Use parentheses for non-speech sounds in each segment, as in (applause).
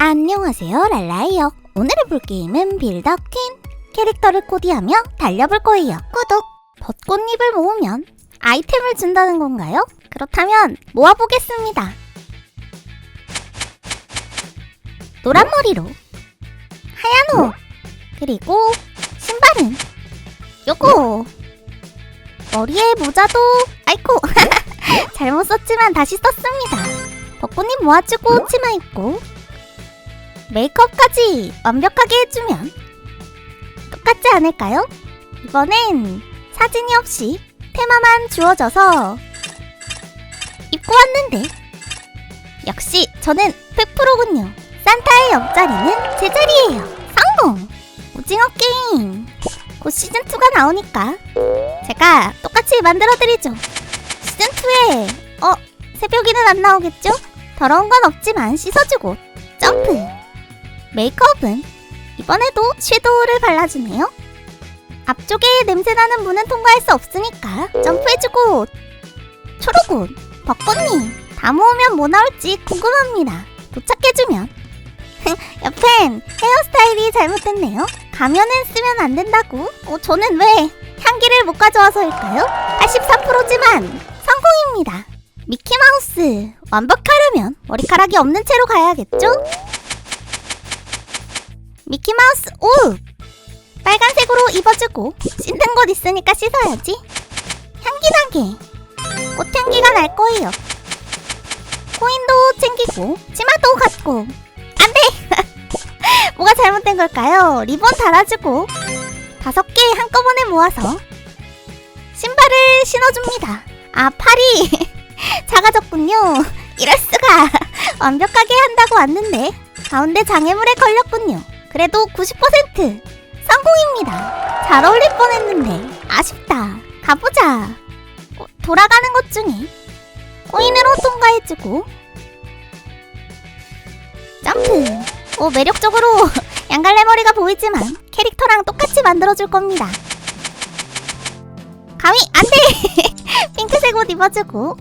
안녕하세요 랄라이요. 오늘 해볼 게임은 빌더퀸 캐릭터를 코디하며 달려볼 거예요. 구독! 벚꽃잎을 모으면 아이템을 준다는 건가요? 그렇다면 모아보겠습니다. 노란 머리로 하얀 옷 그리고 신발은 요거! 머리에 모자도 아이코! (laughs) 잘못 썼지만 다시 썼습니다. 벚꽃잎 모아주고 치마 입고 메이크업까지 완벽하게 해주면 똑같지 않을까요? 이번엔 사진이 없이 테마만 주어져서 입고 왔는데 역시 저는 100%군요 산타의 옆자리는 제 자리예요 성공! 오징어 게임 곧 시즌2가 나오니까 제가 똑같이 만들어드리죠 시즌2에 어? 새벽에는 안 나오겠죠? 더러운 건 없지만 씻어주고 점프 메이크업은 이번에도 섀도우를 발라주네요. 앞쪽에 냄새나는 문은 통과할 수 없으니까 점프해주고 초록옷, 벚꽃잎 다 모으면 뭐 나올지 궁금합니다. 도착해주면 (laughs) 옆엔 헤어스타일이 잘못됐네요. 가면은 쓰면 안 된다고? 어, 저는 왜 향기를 못 가져와서일까요? 83%지만 성공입니다. 미키마우스 완벽하려면 머리카락이 없는 채로 가야겠죠? 미키마우스 옷! 빨간색으로 입어주고 씻는 곳 있으니까 씻어야지. 향기 나게. 꽃향기가 날 거예요. 코인도 챙기고 치마도 갖고. 안돼! (laughs) 뭐가 잘못된 걸까요? 리본 달아주고 다섯 개 한꺼번에 모아서 신발을 신어줍니다. 아 팔이 (laughs) 작아졌군요. 이럴 수가. (laughs) 완벽하게 한다고 왔는데 가운데 장애물에 걸렸군요 그래도 90% 성공입니다. 잘 어울릴 뻔했는데 아쉽다. 가보자. 어, 돌아가는 것 중에 코인으로 통과해주고 점프. 오 매력적으로 (laughs) 양갈래 머리가 보이지만 캐릭터랑 똑같이 만들어줄 겁니다. 가위 안돼. (laughs) 핑크색 옷 입어주고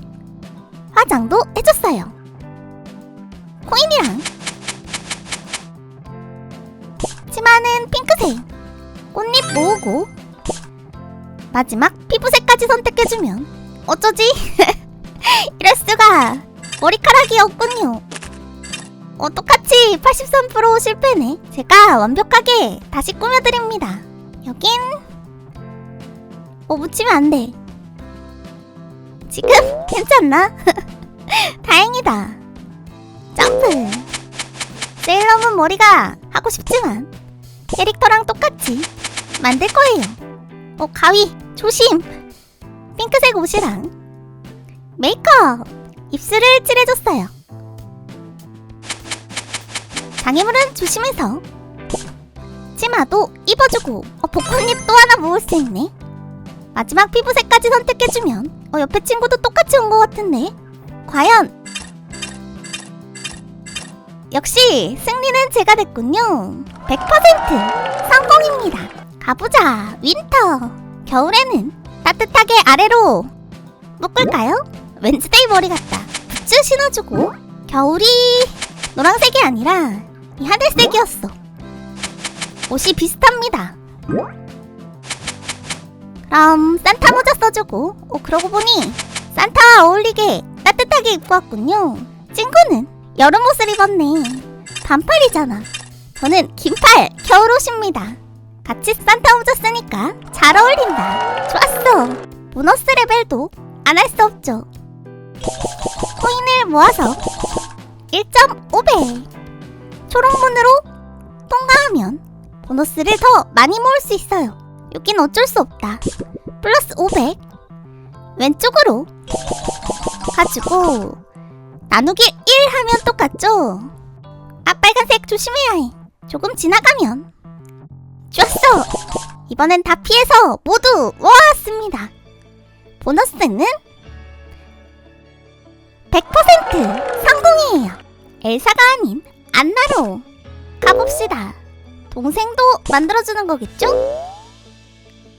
화장도 해줬어요. 코인이랑 치마는 핑크색. 꽃잎 모으고 마지막 피부색까지 선택해주면 어쩌지? (laughs) 이럴 수가. 머리카락이 없군요. 어 똑같이 83% 실패네. 제가 완벽하게 다시 꾸며드립니다. 여긴 어 묻히면 안 돼. 지금 (laughs) 괜찮나? (laughs) 다행이다. 점프. 세일러문 머리가 하고 싶지만 캐릭터랑 똑같이 만들 거예요. 어, 가위, 조심! 핑크색 옷이랑 메이크업! 입술을 칠해줬어요. 장애물은 조심해서 치마도 입어주고 어, 벚꽃잎 또 하나 모을 수 있네. 마지막 피부색까지 선택해주면 어, 옆에 친구도 똑같이 온 것 같은데 과연 역시 승리는 제가 됐군요. 100% 성공입니다. 가보자. 윈터. 겨울에는 따뜻하게 아래로 묶을까요? 웬즈데이 머리 같다. 부츠 신어주고 겨울이 노란색이 아니라 이 하늘색이었어. 옷이 비슷합니다. 그럼 산타 모자 써주고 어 그러고 보니 산타와 어울리게 따뜻하게 입고 왔군요. 친구는 여름 옷을 입었네. 반팔이잖아. 저는 긴팔 겨울옷입니다. 같이 산타 모자 쓰니까 잘 어울린다. 좋았어. 보너스 레벨도 안 할 수 없죠. 코인을 모아서 1.5배. 초록문으로 통과하면 보너스를 더 많이 모을 수 있어요. 여긴 어쩔 수 없다. 플러스 500. 왼쪽으로 가지고 나누기 1 하면 똑같죠? 아 빨간색 조심해야 해. 조금 지나가면. 좋았어. 이번엔 다 피해서 모두 모았습니다. 보너스는 100% 성공이에요. 엘사가 아닌 안나로 가봅시다. 동생도 만들어주는 거겠죠?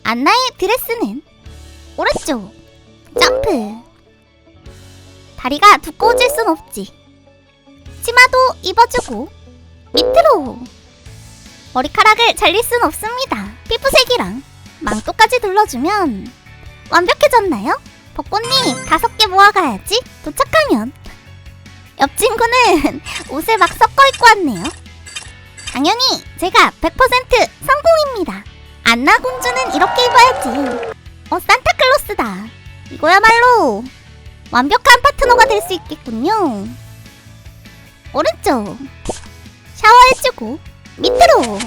안나의 드레스는 오른쪽 점프 다리가 두꺼워질 순 없지. 치마도 입어주고 밑으로 머리카락을 잘릴 순 없습니다. 피부색이랑 망토까지 둘러주면 완벽해졌나요? 벚꽃잎 다섯 개 모아가야지. 도착하면 옆 친구는 (laughs) 옷을 막 섞어 입고 왔네요. 당연히 제가 100% 성공입니다. 안나 공주는 이렇게 입어야지. 어, 산타클로스다. 이거야말로 완벽한 파트너가 될 수 있겠군요. 오른쪽 샤워해주고 밑으로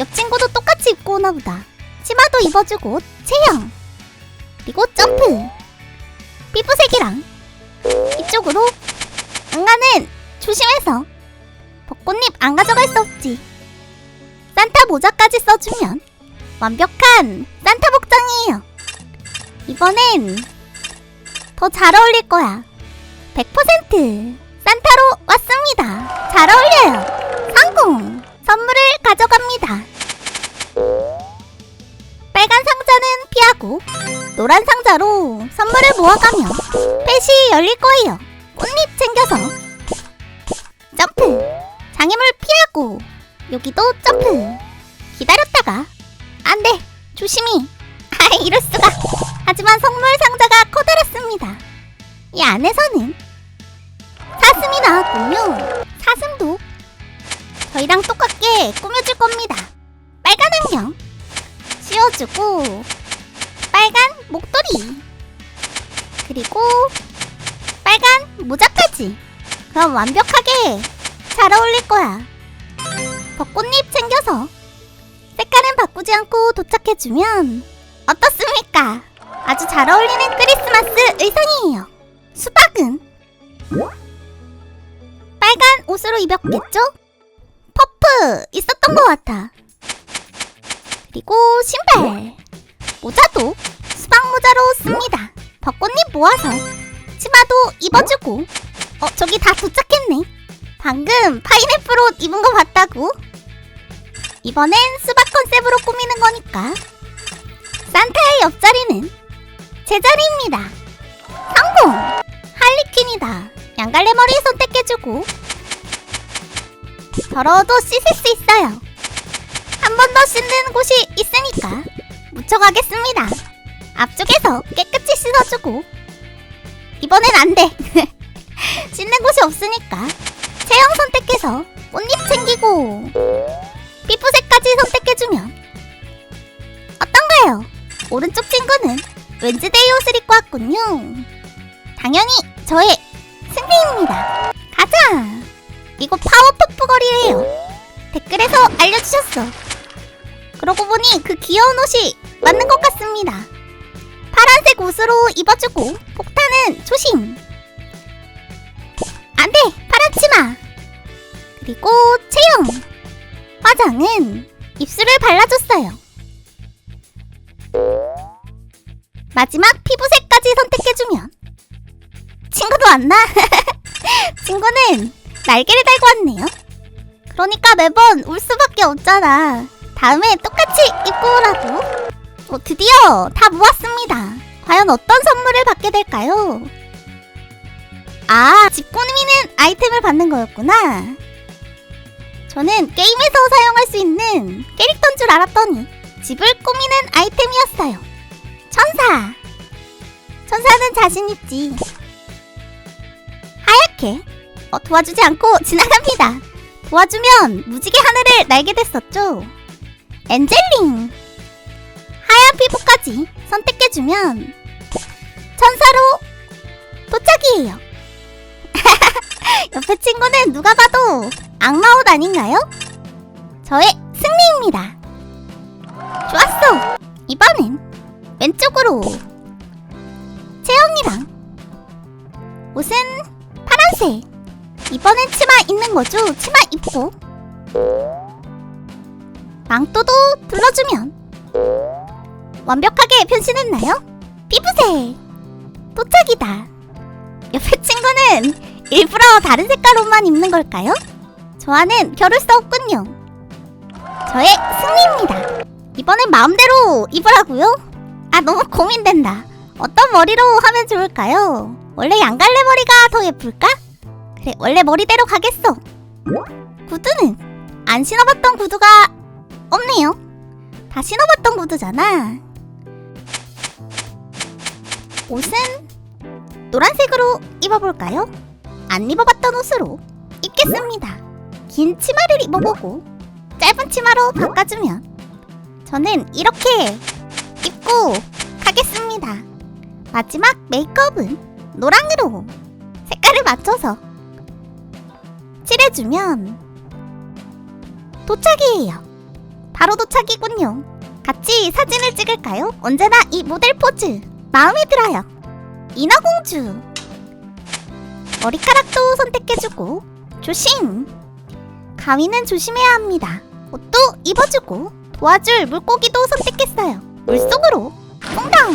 옆 친구도 똑같이 입고 오나 보다. 치마도 입어주고 체형 그리고 점프 피부색이랑 이쪽으로 안가는 조심해서 벚꽃잎 안 가져갈 수 없지. 산타 모자까지 써주면 완벽한 산타 복장이에요. 이번엔 더 잘 어울릴 거야. 100% 산타로 왔습니다. 잘 어울려요. 성공! 선물을 가져갑니다. 빨간 상자는 피하고 노란 상자로 선물을 모아가면 펫이 열릴 거예요. 꽃잎 챙겨서 점프 장애물 피하고 여기도 점프 기다렸다가 안 돼 조심히 (laughs) 아 이럴 수가 하지만 선물 상자가 커다랗습니다 이 안에서는 사슴이 나왔군요 사슴도 저희랑 똑같게 꾸며줄 겁니다 빨간 안경 씌워주고 빨간 목도리 그리고 빨간 모자까지 그럼 완벽하게 잘 어울릴 거야. 벚꽃잎 챙겨서 색깔은 바꾸지 않고 도착해주면 어떻습니까? 아주 잘 어울리는 크리스마스 의상이에요. 수박은 빨간 옷으로 입었겠죠? 퍼프 있었던 것 같아. 그리고 신발 모자도 수박 모자로 씁니다. 벚꽃잎 모아서 치마도 입어주고 어 저기 다 도착했네 방금 파인애플 옷 입은 거 봤다고 이번엔 수박 컨셉으로 꾸미는 거니까 산타의 옆자리는 제 자리입니다. 성공 할리퀸이다. 양갈래 머리 선택해주고. 더러워도 씻을 수 있어요. 한 번 더 씻는 곳이 있으니까 묻혀가겠습니다. 앞쪽에서 깨끗이 씻어주고. 이번엔 안 돼. (laughs) 씻는 곳이 없으니까 체형 선택해서 꽃잎 챙기고. 피부색까지 선택해주면 어떤가요? 오른쪽 친구는 웬즈데이 옷을 입고 왔군요. 당연히 저의 승리입니다. 가자. 이거 파워퍼프 거리래요. 댓글에서 알려주셨어. 그러고 보니 그 귀여운 옷이 맞는 것 같습니다. 파란색 옷으로 입어주고 폭탄은 조심 안돼 파란 치마 그리고 체형 화장은 입술을 발라줬어요 마지막 피부색까지 선택해주면 친구도 왔나? (laughs) 친구는 날개를 달고 왔네요 그러니까 매번 울 수밖에 없잖아 다음에 똑같이 입고 오라고 어, 드디어 다 모았습니다. 과연 어떤 선물을 받게 될까요? 아, 집 꾸미는 아이템을 받는 거였구나. 저는 게임에서 사용할 수 있는 캐릭터인 줄 알았더니 집을 꾸미는 아이템이었어요. 천사. 천사는 자신 있지. 하얗게 어, 도와주지 않고 지나갑니다. 도와주면 무지개 하늘을 날게 됐었죠. 엔젤링. 하얀 피부까지 선택해주면 천사로 도착이에요. (laughs) 옆에 친구는 누가 봐도 악마 옷 아닌가요? 저의 승리입니다. 좋았어. 이번엔 왼쪽으로 채영이랑 옷은 파란색. 이번엔 치마 입는 거죠? 치마 입고 망토도 둘러주면 완벽하게 변신했나요? 피부색 도착이다. 옆에 친구는 일부러 다른 색깔 옷만 입는 걸까요? 저와는 겨룰 수 없군요. 저의 승리입니다. 이번엔 마음대로 입으라고요? 아 너무 고민된다. 어떤 머리로 하면 좋을까요? 원래 양갈래 머리가 더 예쁠까? 그래 원래 머리대로 가겠어. 구두는 안 신어봤던 구두가 없네요. 다 신어봤던 구두잖아. 옷은 노란색으로 입어볼까요? 안 입어봤던 옷으로 입겠습니다. 긴 치마를 입어보고 짧은 치마로 바꿔주면 저는 이렇게 입고 가겠습니다. 마지막 메이크업은 노랑으로 색깔을 맞춰서 칠해주면 도착이에요. 바로 도착이군요. 같이 사진을 찍을까요? 언제나 이 모델 포즈 마음에 들어요. 인어공주 머리카락도 선택해주고 조심 가위는 조심해야 합니다. 옷도 입어주고 도와줄 물고기도 선택했어요. 물속으로 퐁당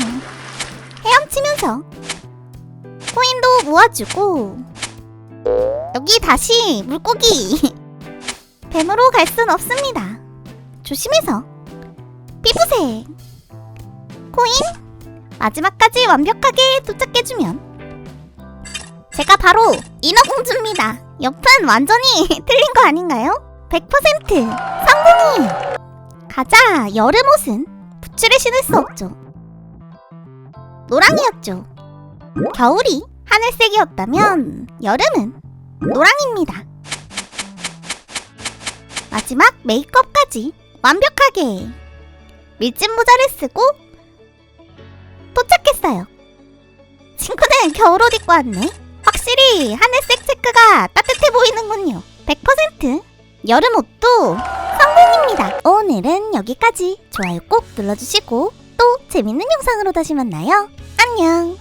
헤엄치면서 코인도 모아주고 여기 다시 물고기 (laughs) 뱀으로 갈 순 없습니다. 조심해서 피부색 코인 마지막까지 완벽하게 도착해주면 제가 바로 인어공주입니다. 옆은 완전히 (laughs) 틀린 거 아닌가요? 100% 성공이에요. 가자 여름 옷은 부츠를 신을 수 없죠. 노랑이었죠. 겨울이 하늘색이었다면 여름은 노랑입니다. 마지막 메이크업까지 완벽하게 밀짚 모자를 쓰고 도착했어요. 친구는 겨울옷 입고 왔네. 확실히 하늘색 체크가 따뜻해 보이는군요. 100% 여름 옷도 성공입니다. 오늘은 여기까지 좋아요 꼭 눌러주시고 또 재밌는 영상으로 다시 만나요. 안녕.